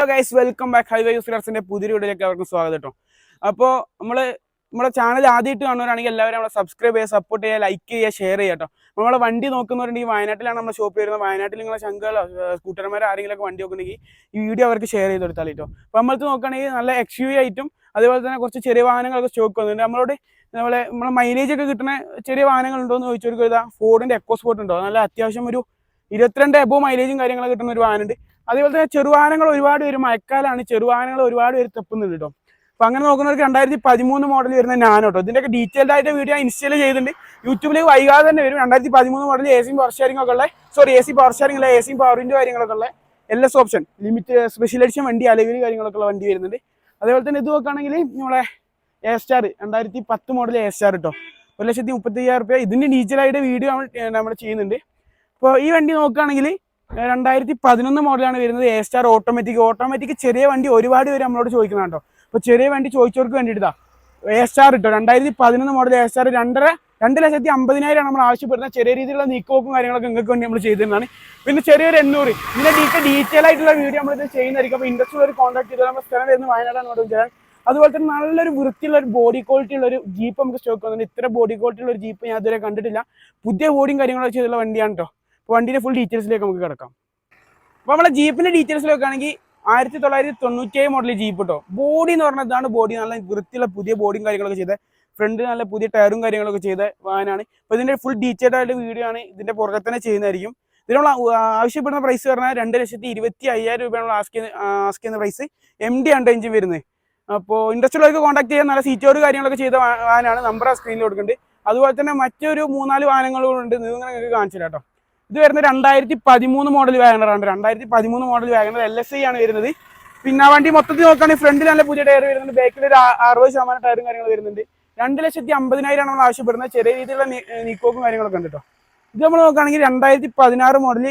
Hello guys welcome back highway use യൂസ്ലേഴ്സിന്റെ പുതിയ വീഡിയോയിലേക്ക് അവർക്ക് സ്വാഗതം കേട്ടോ. അപ്പോൾ നമ്മൾ നമ്മുടെ ചാനൽ ആദ്യമായിട്ട് കാണുന്നവരാണെങ്കിൽ എല്ലാവരും നമ്മളെ സബ്സ്ക്രൈബ് ചെയ്യുക സപ്പോർട്ട് ചെയ്യുക ലൈക്ക് ചെയ്യുക ഷെയർ ചെയ്യുക കേട്ടോ. നമ്മളെ വണ്ടി നോക്കുന്നവരുണ്ടെങ്കിൽ വയനാട്ടിലാണ് നമ്മുടെ ഷോപ്പ് വരുന്നത്. വയനാട്ടിൽ നിങ്ങളെ ശങ്കകളോ സ്കൂട്ടർമാരോ ആരെങ്കിലും വണ്ടി നോക്കുന്നുണ്ടെങ്കിൽ ഈ വീഡിയോ അവർക്ക് ഷെയർ ചെയ്ത് കൊടുത്താൽ കേട്ടോ. അപ്പോൾ നമ്മളത് നോക്കുകയാണെങ്കിൽ നല്ല എക്സ് യു ആയിട്ടും അതേപോലെ തന്നെ കുറച്ച് ചെറിയ വാഹനങ്ങളൊക്കെ സ്റ്റോക്ക് വന്നിട്ടുണ്ട്. നമ്മളോട് നമ്മളെ നമ്മളെ മൈലേജ് ഒക്കെ കിട്ടുന്ന ചെറിയ വാഹനങ്ങൾ ഉണ്ടോ എന്ന് ചോദിച്ചവർക്ക് ഇതാ ഫോർഡിന്റെ എക്കോ സ്പോർട്ട് ഉണ്ടോ? നല്ല അത്യാവശ്യം ഒരു ഇരുപത്തിരണ്ട് എബോ മൈലേജും കാര്യങ്ങളൊക്കെ കിട്ടുന്ന ഒരു വാഹനമുണ്ട്. അതേപോലെ തന്നെ ചെറുവാഹനങ്ങൾ ഒരുപാട് പേര് മഴക്കാലാണ് ചെറുവാഹനങ്ങൾ ഒരുപാട് പേര് തെപ്പുന്നത് കേട്ടോ അപ്പൊ അങ്ങനെ നോക്കുന്നവർക്ക് രണ്ടായിരത്തി പതിമൂന്ന് മോഡൽ വരുന്ന നാനോ കേട്ടോ ഇതിന്റെയൊക്കെ ഡീറ്റെയിൽഡ് ആയിട്ട് വീഡിയോ ഇൻസ്റ്റാൾ ചെയ്തിട്ടുണ്ട്. യൂട്യൂബിലേക്ക് വൈകാതെ തന്നെ വരും. രണ്ടായിരത്തി പതിമൂന്ന് മോഡൽ എ സിയും പവർ ഷെയറിംഗ് ഒക്കെ ഉള്ള. Sorry A C power sharing A സിയും പവറിന്റെ കാര്യങ്ങളൊക്കെ ഉള്ള. L S option limit special edition വണ്ടി അലവിൽ കാര്യങ്ങളൊക്കെ ഉള്ള വണ്ടി വരുന്നുണ്ട്. അതേപോലെ തന്നെ ഇത് നോക്കുകയാണെങ്കിൽ നമ്മളെ എ സ്റ്റാർ രണ്ടായിരത്തി പത്ത് മോഡൽ എ സ്റ്റാർ കേട്ടോ ഒരു ലക്ഷത്തി മുപ്പത്തി അയ്യായിരം റുപ്യ ഡീറ്റെയിൽ ആയിട്ട് വീഡിയോ നമ്മൾ നമ്മൾ ചെയ്യുന്നുണ്ട്. അപ്പോൾ ഈ വണ്ടി നോക്കുകയാണെങ്കിൽ രണ്ടായിരത്തി പതിനൊന്ന് മോഡലാണ് വരുന്നത് എ സ്റ്റാർ ഓട്ടോമാറ്റിക് ഓട്ടോമാറ്റിക് ചെറിയ വണ്ടി ഒരുപാട് പേര് നമ്മളോട് ചോദിക്കുന്നുണ്ടോ അപ്പോൾ ചെറിയ വണ്ടി ചോദിച്ചവർക്ക് വേണ്ടിയിട്ടാ എ സ്റ്റാർ ഇട്ടോ. രണ്ടായിരത്തി പതിനൊന്ന് മോഡൽ എ സ്റ്റാർ രണ്ടര രണ്ട് ലക്ഷത്തി അമ്പതിനായിരമാണ് നമ്മൾ ആവശ്യപ്പെടുന്നത്. ചെറിയ രീതിയിലുള്ള നീക്കവും കാര്യങ്ങളൊക്കെ നിങ്ങൾക്ക് വേണ്ടി നമ്മൾ ചെയ്തിരുന്നതാണ്. പിന്നെ ചെറിയൊരു എണ്ണൂറ്. ഇതിന്റെ ഡീറ്റെയിൽ ഡീറ്റെയിൽ ആയിട്ടുള്ള വീഡിയോ നമ്മൾ ഇത് ചെയ്യുന്നതായിരിക്കും. അപ്പോൾ ഇൻഡസ്ട്രിയിൽ ഒരു കോൺടാക്ട് ചെയ്താൽ നമ്മൾ സ്ഥലം വരുന്നത് വയനാടാണ് അവിടെ ചെയ്യാൻ അതുപോലെ തന്നെ നല്ലൊരു വൃത്തിയുള്ള ഒരു ബോഡി ക്വാളിറ്റി ഉള്ള ഒരു ജീപ്പ് നമുക്ക് സ്റ്റോക്ക് വന്നിട്ടുണ്ട്. ഇത്ര ബോഡി ക്വാളിറ്റി ഉള്ള ഒരു ജീപ്പ് ഞാൻ ഇതുവരെ കണ്ടിട്ടില്ല. പുതിയ ബോഡിയും കാര്യങ്ങളൊക്കെ ചെയ്തുള്ള വണ്ടിയാണ് കേട്ടോ വണ്ടിയുടെ ഫുൾ ഡീറ്റെയിൽസിലേക്ക് നമുക്ക് കിടക്കാം. അപ്പോൾ നമ്മളെ ജീപ്പിന്റെ ഡീറ്റെയിൽസ് നോക്കുകയാണെങ്കിൽ ആയിരത്തി തൊള്ളായിരത്തി തൊണ്ണൂറ്റേഴ് മോഡൽ ജീപ്പ് കേട്ടോ ബോഡി എന്ന് പറഞ്ഞാൽ ഇതാണ് ബോഡി നല്ല വൃത്തിയുള്ള പുതിയ ബോഡിയും കാര്യങ്ങളൊക്കെ ചെയ്ത ഫ്രണ്ട് നല്ല പുതിയ ടയറും കാര്യങ്ങളൊക്കെ ചെയ്ത വാഹനമാണ് അപ്പോൾ ഇതിന്റെ ഫുൾ ഡീറ്റെയിൽഡ് ആയിട്ട് വീഡിയോ ആണ് ഇതിന്റെ പുറകെ തന്നെ ചെയ്യുന്നതായിരിക്കും. ഇതിനുള്ള ആവശ്യപ്പെടുന്ന പ്രൈസ് പറഞ്ഞാൽ രണ്ട് ലക്ഷത്തി ഇരുപത്തി അയ്യായിരം രൂപയാണ് ആസ്ക് ആസ്ക് ചെയ്യുന്ന പ്രൈസ് എം ഡി ആണ് എഞ്ചിൻ വരുന്നത്. അപ്പോൾ ഇൻഡസ്ട്രിയിലേക്ക് കോൺടാക്ട് ചെയ്യാൻ നല്ല സീറ്റോർ കാര്യങ്ങളൊക്കെ ചെയ്ത വാഹനമാണ് നമ്പർ ആ സ്ക്രീനിൽ കൊടുക്കുന്നുണ്ട്. അതുപോലെ തന്നെ മറ്റൊരു മൂന്നാൽ വാഹനങ്ങളുണ്ട് നിങ്ങൾ നിങ്ങൾക്ക് കാണിച്ചില്ല കേട്ടോ ഇത് വരുന്നത് രണ്ടായിരത്തി പതിമൂന്ന് മോഡൽ വാഗണറാണ് രണ്ടായിരത്തി പതിമൂന്ന് model WagonR L S I ആണ് വരുന്നത്. പിന്നെ വണ്ടി മൊത്തത്തിൽ നോക്കുകയാണെങ്കിൽ ഫ്രണ്ടിൽ നല്ല പുതിയ ടയർ വരുന്നുണ്ട്. ബാക്കിൽ ഒരു അറുപത് ശതമാനം ടയറും കാര്യങ്ങൾ വരുന്നുണ്ട്. രണ്ട് ലക്ഷത്തി അമ്പതിനായിരം ആണ് നമ്മൾ ആവശ്യപ്പെടുന്നത്. ചെറിയ രീതിയിലുള്ള നീക്കോക്കും കാര്യങ്ങളൊക്കെ ഉണ്ട് കേട്ടോ ഇത് നമ്മൾ നോക്കുകയാണെങ്കിൽ രണ്ടായിരത്തി പതിനാറ് മോഡൽ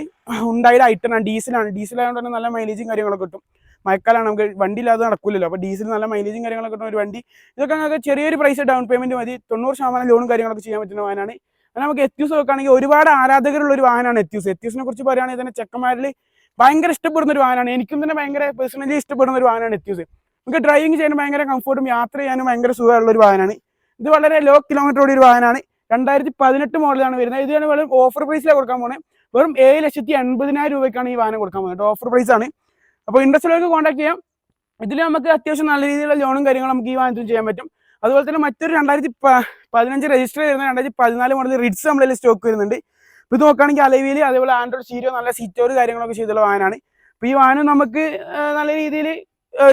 ഉണ്ടായ ഐറ്റനാണ് ഡീസലാണ് ഡീസൽ ആയതുകൊണ്ട് തന്നെ നല്ല മൈലേജും കാര്യങ്ങളൊക്കെ കിട്ടും. മഴക്കാലാണ് നമുക്ക് വണ്ടി ഇല്ലാതെ നടക്കില്ലല്ലോ അപ്പോൾ ഡീസൽ നല്ല മൈലേജും കാര്യങ്ങളൊക്കെ കിട്ടുന്ന ഒരു വണ്ടി. ഇതൊക്കെ നമുക്ക് ചെറിയൊരു പ്രൈസ് ഡൗൺ പേയ്മെന്റ് മതി. തൊണ്ണൂറ് ശതമാനം ലോണും കാര്യങ്ങളൊക്കെ ചെയ്യാൻ പറ്റുന്ന അത് നമുക്ക് എത്യൂസ് നോക്കുകയാണെങ്കിൽ ഒരുപാട് ആരാധകരുള്ള ഒരു വാഹനമാണ് എത്യൂസ്. എത്യൂസിനെ കുറിച്ച് പറയുകയാണെങ്കിൽ തന്നെ ചെക്കന്മാരിൽ ഭയങ്കര ഇഷ്ടപ്പെടുന്ന ഒരു വാഹനമാണ്. എനിക്കും തന്നെ ഭയങ്കര പേഴ്സണലി ഇഷ്ടപ്പെടുന്ന ഒരു വാഹനമാണ് എത്യൂസ്. നമുക്ക് ഡ്രൈവിംഗ് ചെയ്യാൻ ഭയങ്കര കംഫർട്ടും യാത്ര ചെയ്യാനും ഭയങ്കര സുഖമുള്ള ഒരു വാഹനമാണ്. ഇത് വളരെ ലോ കിലോമീറ്റർ ഓടിയ ഒരു വാഹനമാണ്. രണ്ടായിരത്തി പതിനെട്ട് മോഡലാണ് വരുന്നത്. ഇത് വെറും ഓഫർ പ്രൈസിലാണ് കൊടുക്കാൻ പോകുന്നത് വെറും ഏഴ് ലക്ഷത്തി എൺപതിനായിരം രൂപയ്ക്കാണ് ഈ വാഹനം കൊടുക്കാൻ പോകുന്നത്. ഓഫർ പ്രൈസ് ആണ്. അപ്പോൾ ഇൻഡസ്ട്രിയിലേക്ക് കോൺടാക്ട് ചെയ്യാം. ഇതിൽ നമുക്ക് അത്യാവശ്യം നല്ല രീതിയിലുള്ള ലോണും കാര്യങ്ങളും നമുക്ക് ഈ വാഹനത്തിൽ ചെയ്യാൻ പറ്റും. അതുപോലെ തന്നെ മറ്റൊരു രണ്ടായിരത്തി പതിനഞ്ച് രജിസ്റ്റർ ചെയ്യുന്ന രണ്ടായിരത്തി പതിനാല് മോഡൽ റിഡ്സ് നമ്മളിൽ സ്റ്റോക്ക് വരുന്നുണ്ട്. ഇപ്പോൾ ഇത് നോക്കുകയാണെങ്കിൽ അലവിയിൽ അതേപോലെ ആൻഡ്രോയിഡ് സീരിയോ നല്ല സീറ്റോർ കാര്യങ്ങളൊക്കെ ചെയ്തുള്ള വാഹനമാണ്. ഇപ്പൊ ഈ വാഹനം നമുക്ക് നല്ല രീതിയിൽ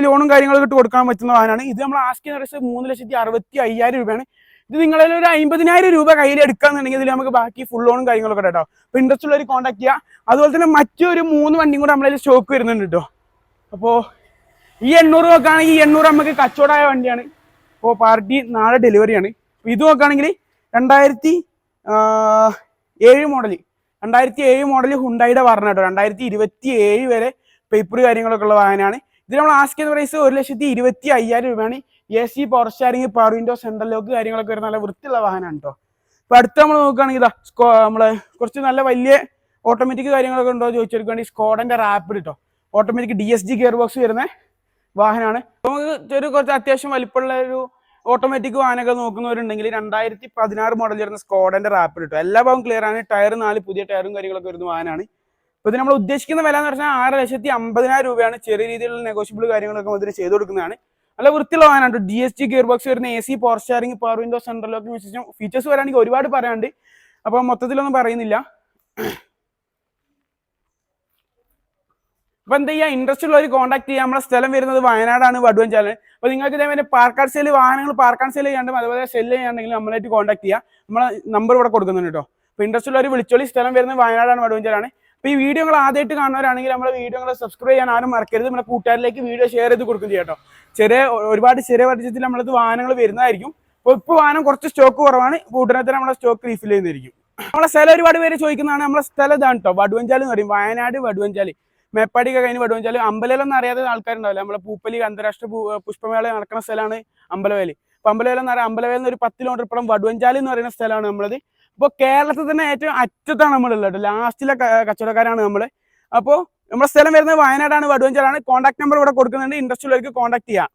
ലോണും കാര്യങ്ങളൊക്കെ ഇട്ട് കൊടുക്കാൻ പറ്റുന്ന വാഹനമാണ്. ഇത് നമ്മൾ ആസ്കിങ് റേസ് മൂന്ന് ലക്ഷത്തി അറുപത്തി അയ്യായിരം രൂപയാണ്. ഇത് നിങ്ങളിൽ ഒരു അമ്പതിനായിരം രൂപ കയ്യിൽ എടുക്കാന്നുണ്ടെങ്കിൽ ഇതിൽ നമുക്ക് ബാക്കി ഫുൾ ലോണും കാര്യങ്ങളൊക്കെ കേട്ടോ. അപ്പോൾ ഇൻട്രസ്റ്റ് ഉള്ളവർ കോൺടാക്ട് ചെയ്യുക അതുപോലെ തന്നെ മറ്റൊരു മൂന്ന് വണ്ടിയും കൂടെ നമ്മളതിൽ സ്റ്റോക്ക് വരുന്നുണ്ട് കേട്ടോ. അപ്പോൾ ഈ എണ്ണൂറ് നോക്കുകയാണെങ്കിൽ ഈ എണ്ണൂറ് നമുക്ക് കച്ചവടമായ വണ്ടിയാണ്. അപ്പോൾ പാർട്ടി നാളെ ഡെലിവറിയാണ് ഇത് നോക്കുകയാണെങ്കിൽ രണ്ടായിരത്തി ഏഴ് മോഡൽ രണ്ടായിരത്തി ഏഴ് മോഡൽ ഹുണ്ടായിയുടെ പറഞ്ഞ കേട്ടോ. രണ്ടായിരത്തി ഇരുപത്തി ഏഴ് വരെ പേപ്പർ കാര്യങ്ങളൊക്കെ ഉള്ള വാഹനമാണ്. ഇത് നമ്മൾ ആസ്ക് ചെയ്ത പ്രൈസ് ഒരു ലക്ഷത്തി ഇരുപത്തി അയ്യായിരം രൂപയാണ്. A C power power window central lock കാര്യങ്ങളൊക്കെ വരുന്ന നല്ല വൃത്തിയുള്ള വാഹനമാണ് കേട്ടോ. അപ്പോൾ അടുത്ത് നമ്മൾ നോക്കുകയാണെങ്കിൽ ഇതാ സ്കോ നമ്മൾ കുറച്ച് നല്ല വലിയ ഓട്ടോമാറ്റിക് കാര്യങ്ങളൊക്കെ ഉണ്ടോ എന്ന് ചോദിച്ചെടുക്കുക വേണ്ടി സ്കോഡന്റെ റാപ്പിഡ് കേട്ടോ automatic D S G gear box വരുന്ന വാഹനമാണ്. നമുക്ക് ഒരു കുറച്ച് അത്യാവശ്യം വലിപ്പമുള്ള ഒരു ഓട്ടോമാറ്റിക് വാഹനമൊക്കെ നോക്കുന്നവരുണ്ടെങ്കിൽ രണ്ടായിരത്തി പതിനാറ് മോഡൽ വരുന്ന സ്കോഡന്റെ റാപ്പിൽ കിട്ടും എല്ലാ ഭാഗവും ക്ലിയർ ആണ്. ടയർ നാല് പുതിയ ടയറും കാര്യങ്ങളൊക്കെ വരുന്ന വാഹനമാണ്. ഇപ്പോൾ ഇത് നമ്മൾ ഉദ്ദേശിക്കുന്ന വില എന്ന് പറഞ്ഞാൽ ആറ് ലക്ഷത്തി അമ്പതിനായിരം രൂപയാണ്. ചെറിയ രീതിയിലുള്ള നെഗോഷ്യബിൾ കാര്യങ്ങളൊക്കെ ഇതിന് ചെയ്തു കൊടുക്കുന്നതാണ്. നല്ല വൃത്തിയുള്ള വാഹനമാണ് D S T gear box വരുന്ന A C power steering power window central lock features വരാണെങ്കിൽ ഒരുപാട് പറയാണ്ട് അപ്പോൾ മൊത്തത്തിലൊന്നും പറയുന്നില്ല. അപ്പൊ എന്താ ചെയ്യുക ഇൻട്രസ്റ്റ് ഉള്ളവർ കോൺടാക്ട് ചെയ്യുക നമ്മുടെ സ്ഥലം വരുന്നത് വയനാടാണ് വടുവഞ്ചാൽ അപ്പൊ നിങ്ങൾക്ക് ഇതേപോലെ പാർക്കാട് സെയിൽ വാഹനങ്ങൾ പാർക്കാട് സെയിൽ ചെയ്യാണ്ടും അതുപോലെ സെൽ ചെയ്യാണ്ടെങ്കിൽ നമ്മളായിട്ട് കോൺടാക്ട് ചെയ്യാം. നമ്മളെ നമ്പർ ഇവിടെ കൊടുക്കുന്നുണ്ട് കേട്ടോ അപ്പൊ ഇൻട്രസ്റ്റ് ഉള്ളവർ വിളിച്ചോളി. സ്ഥലം വരുന്നത് വയനാടാണ് വടുവഞ്ചാലാണ് അപ്പൊ ഈ വീഡിയോ നിങ്ങൾ ആദ്യമായിട്ട് കാണുന്നവരാണെങ്കിൽ വീഡിയോ നിങ്ങൾ സബ്സ്ക്രൈബ് ചെയ്യാൻ ആരും മറക്കരുത്. നമ്മുടെ കൂട്ടുകാരിലേക്ക് വീഡിയോ ഷെയർ ചെയ്ത് കൊടുക്കും ചെയ്യാം ചെറിയ ഒരുപാട് ചെറിയ പരിചയത്തിൽ നമ്മളത് വാഹനങ്ങൾ വരുന്നതായിരിക്കും. അപ്പോൾ ഇപ്പോൾ വാഹനം കുറച്ച് സ്റ്റോക്ക് കുറവാണ്. ഉടനെ തന്നെ നമ്മളെ സ്റ്റോക്ക് റീഫിൽ ചെയ്യുന്നതായിരിക്കും. നമ്മളെ സ്ഥലം ഒരുപാട് പേര് ചോദിക്കുന്നതാണ്. നമ്മളെ സ്ഥലം ഇതാണ് കേട്ടോ വടുവഞ്ചാൽ എന്ന് പറയും. വയനാട് വടുവഞ്ചാൽ മേപ്പാടിയൊക്കെ കഴിഞ്ഞ് വിടുക വെച്ചാൽ അമ്പലവേല എന്ന് അറിയാതെ ആൾക്കാരുണ്ടാവില്ല. നമ്മളെ പൂപ്പലി അന്താരാഷ്ട്ര പുഷ്പമേള നടക്കുന്ന സ്ഥലമാണ് അമ്പലവേലി. അപ്പൊ അമ്പലവേല എന്ന് പറയാം അമ്പലവേല നിന്ന് ഒരു പത്ത് കിലോമീറ്റർ ഇപ്പുറം വടുവഞ്ചാലി എന്ന് പറയുന്ന സ്ഥലമാണ് നമ്മളത്. ഇപ്പൊ കേരളത്തിൽ തന്നെ ഏറ്റവും അറ്റത്താണ് നമ്മളുള്ളത് ലാസ്റ്റിലെ കച്ചവടക്കാരാണ് നമ്മൾ അപ്പോൾ നമ്മുടെ സ്ഥലം വരുന്നത് വയനാടാണ് വടുവഞ്ചാലാണ്. കോൺടാക്ട് നമ്പർ ഇവിടെ കൊടുക്കുന്നുണ്ട്. ഇൻട്രസ്റ്റ് ഉള്ളവർക്ക് കോൺടാക്ട് ചെയ്യാം.